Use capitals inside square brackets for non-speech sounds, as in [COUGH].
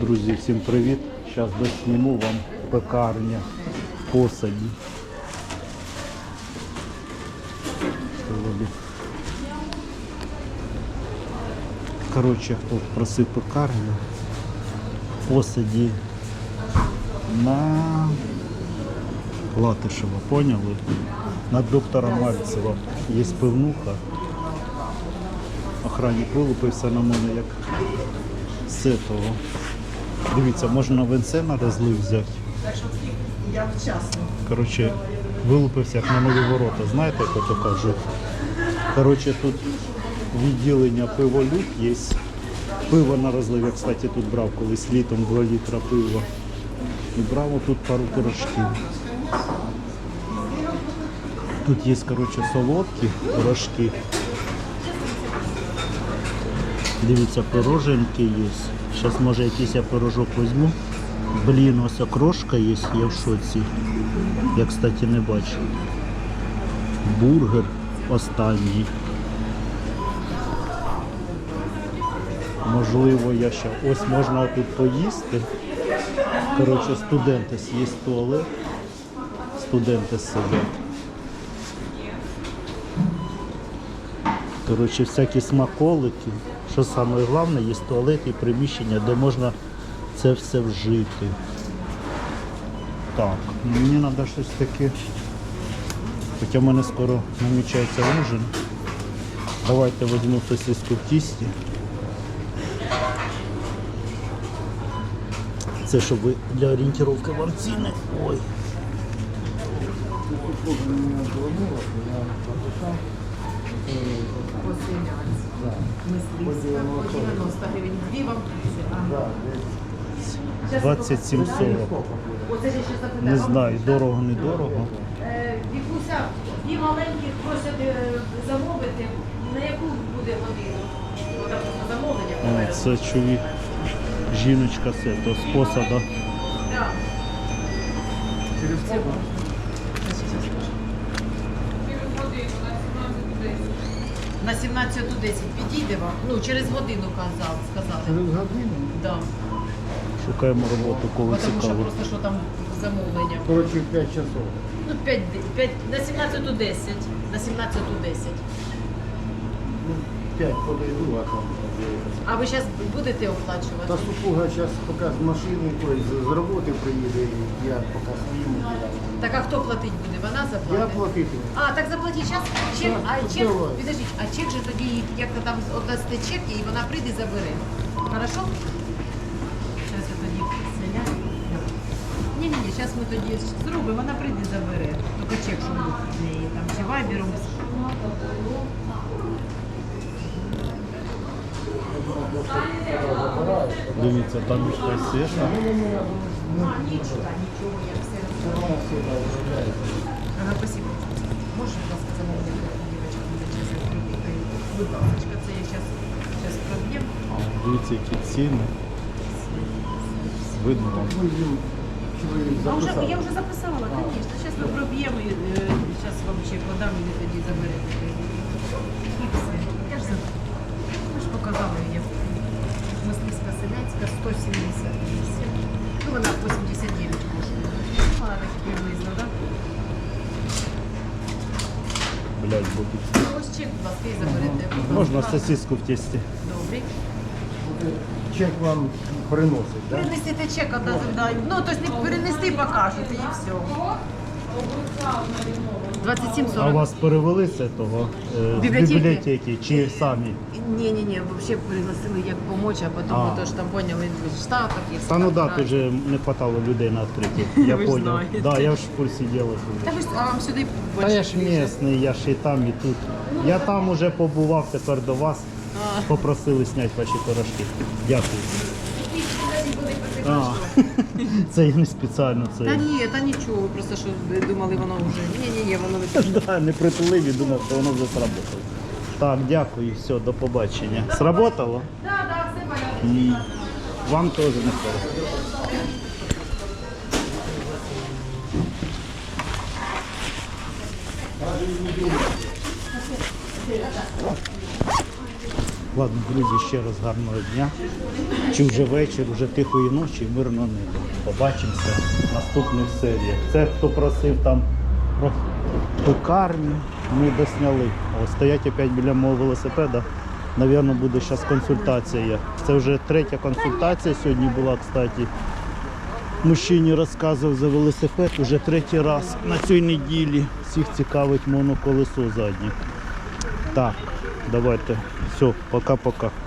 Друзі, всім привіт! Зараз досніму вам пекарня в посаді. Коротше, хто просив пекарню в посаді на Латишева, поняли? На доктора Мальцева є пивнуха. Охранник вилупився на мене як з того. Дивіться, можна венце на розлив взяти. Коротше, вилупився як на нові ворота. Знаєте, як ото кажуть? Коротше, тут відділення пиволюк є. Пиво на розлив, я, кстати, тут брав колись літом 2 літра пива. І брав тут пару пирожків. Тут є, коротше, солодкі пирожки. Дивіться, пироженки є. Зараз може якийсь я пирожок візьму. Блін, ось окрошка є, я в шоці. Я, кстати, не бачу. Бургер останній. Можливо, я ще. Ось можна тут поїсти. Коротше, студенти є туалет. Студенти сидять. Коротше, всякі смаколики. Що саме головне, є туалет і приміщення, де можна це все вжити. Так, мені треба щось таке. Хоча в мене скоро намічається ужин. Давайте візьму сосиску в тісті. Це щоб ви для орієнтировки вам ціни. Ой. По 90 гривень. Дві вам Ага. 27,40. Оце я ще запитала. Не знаю, дорого, не дорого. Е, Вікуся, дві маленькі просять е, замовити. На яку буде годину? Отак замовлення це чоловік. Жіночка це, то з посада. Так. На 17.10 підійде вам? Ну, через годину казав, сказали. Через годину? Да. Шукаємо роботу, кого Тому що цікаво. просто що там замовлення. Коротше, 5 часов. Ну, 5, 5, на 17.10. На 17.10. Ну, 5 подойду, а там. А ви зараз будете оплачувати? Та супруга зараз поки з машини, ой, з, з роботи приїде, і я поки своїм. Так а хто платить буде? Вона Я заплатить? платити. А, так заплатіть зараз чек, а чек, давай. підождіть, а чек же тоді, як то там отдасте чек, і вона прийде і забере. Хорошо? Зараз я тоді селяю. Ні, ні, ні, зараз ми тоді зробимо, вона прийде і забере. Тільки чек, що буде в неї там, чи вайбером. Дивіться, там якась сеша. А, нічого, нічого, я все розумію. Ага, спасибо. Можешь, будь ласка, замовлення, дівчатка, буде час відкрити? Будь ласка, це я зараз, зараз проб'єм. А, Дивіться, які ціни. Видно вам. Ну, їм чоловік А вже, записав. я вже записала, звісно. Зараз ми проб'ємо, і зараз вам чек подам, і ви тоді заберете. І все. Я ж забула. Ми ж показали її. Мисливська селянська 178. Ну, вона 89 коштує. Вона так приблизно, так? Блять, будуть. Ось чек, будь ласка, і заберете. Можна сосиску в тісті. Добре. Чек вам приносить, так? Принесіть чек одразу дай. Ну, тобто не перенести покажете і все. 27 А 40. вас перевели з того е, з Бібліотеки? бібліотеки чи самі? Ні, ні, ні, взагалі пригласили як помочь, а потім А. то ж там поняли в Штатах і Та ну да, так тут же не хватало людей на відкритті. [LAUGHS] Я Ви ж понял. знаєте. Да, я ж в курсі діла. Та ви ж а вам сюди Та я ж місний, я ж і там, і тут. Я там уже побував, тепер до вас. Попросили зняти ваші пирожки. Дякую. А, [LAUGHS] це я не спеціально це. Та ні, та нічого, просто що думали, воно вже. Ні, ні, ні, воно не [LAUGHS] Да, не притулив і думав, що воно вже сработало. Так, дякую, все, до побачення. Сработало? Так, так, все порядок. Вам теж не треба. Ладно, друзі, ще раз гарного дня. Чи вже вечір, вже тихої ночі, мирно небо. Побачимося в наступних серіях. Це хто просив там про пекарню, ми досняли. О, стоять опять біля мого велосипеда. Навірно, буде зараз консультація. Це вже третя консультація сьогодні була, кстати. Мужчині розказував за велосипед уже третій раз на цій неділі. Всіх цікавить моноколесо заднє. Так, давайте. Все, пока-пока.